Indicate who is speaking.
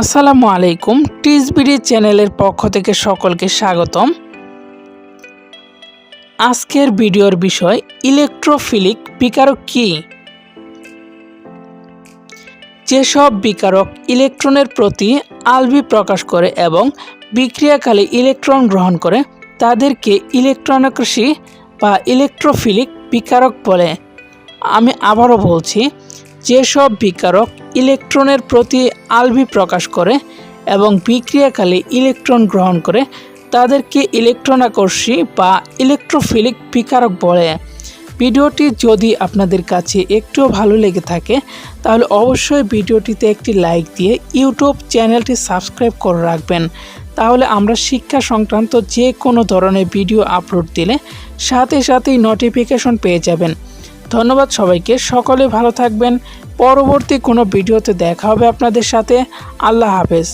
Speaker 1: আসসালামু আলাইকুম, টিসবিডি চ্যানেলের পক্ষ থেকে সকলকে স্বাগতম। আজকের ভিডিওর বিষয়, ইলেকট্রোফিলিক বিকারক কি? যেসব বিকারক ইলেকট্রনের প্রতি আলবি প্রকাশ করে এবং বিক্রিয়াকালে ইলেকট্রন গ্রহণ করে, তাদেরকে ইলেকট্রনাকৃষি বা ইলেকট্রোফিলিক বিকারক বলে। আমি আবারও বলছি যেসব বিকারক ইলেকট্রনের প্রতি আলবি প্রকাশ করে এবং বিক্রিয়াকালে ইলেকট্রন গ্রহণ করে, তাদেরকে ইলেকট্রনাকর্ষী বা ইলেকট্রোফিলিক বিকারক বলে। ভিডিওটি যদি আপনাদের কাছে একটুও ভালো লেগে থাকে, তাহলে অবশ্যই ভিডিওটিতে একটি লাইক দিয়ে ইউটিউব চ্যানেলটি সাবস্ক্রাইব করে রাখবেন। তাহলে আমরা শিক্ষা সংক্রান্ত যে কোনো ধরনের ভিডিও আপলোড দিলে সাথে সাথেই নোটিফিকেশন পেয়ে যাবেন। ধন্যবাদ সবাইকে। সকলে ভালো থাকবেন। পরবর্তী কোনো ভিডিওতে দেখা হবে আপনাদের সাথে। আল্লাহ হাফেজ।